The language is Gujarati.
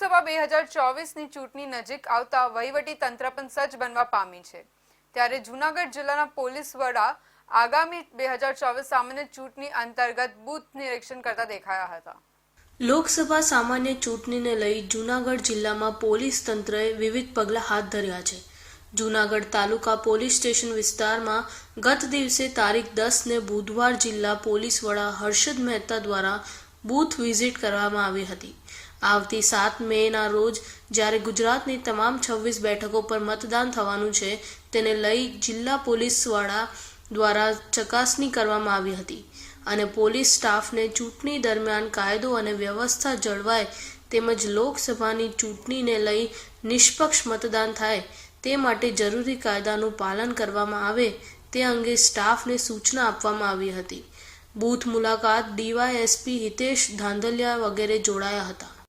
લોકસભા બે હજાર ચોવીસની ચૂંટણી નજીક આવતા વહીવટી તંત્ર પણ સજ્જ બનવા પામી છે. ત્યારે જૂનાગઢ જિલ્લાના પોલીસ વડા આગામી બે હજાર ચોવીસ સામાન્ય ચૂંટણી અંતર્ગત બૂથ નિરીક્ષણ કરતા દેખાયા હતા. લોકસભા સામાન્ય ચૂંટણીને લઈ જૂનાગઢ જિલ્લામાં પોલીસ તંત્રએ વિવિધ પગલાં હાથ ધર્યા છે. જૂનાગઢ તાલુકા પોલીસ સ્ટેશન વિસ્તારમાં ગત દિવસે તારીખ દસને બુધવાર જિલ્લા પોલીસ વડા હર્ષદ મહેતા દ્વારા બૂથ વિઝિટ કરવામાં આવી હતી. આવતી સાત મેના રોજ જ્યારે ગુજરાતની તમામ છવ્વીસ બેઠકો પર મતદાન થવાનું છે, તેને લઈ જિલ્લા પોલીસ વડા દ્વારા ચકાસણી કરવામાં આવી હતી અને પોલીસ સ્ટાફને ચૂંટણી દરમિયાન કાયદો અને વ્યવસ્થા જળવાય તેમજ લોકસભાની ચૂંટણીને લઈ નિષ્પક્ષ મતદાન થાય તે માટે જરૂરી કાયદાનું પાલન કરવામાં આવે તે અંગે સ્ટાફને સૂચના આપવામાં આવી હતી. બૂથ મુલાકાત ડીવાયએસપી હિતેશ ધાંધલિયા વગેરે જોડાયા હતા.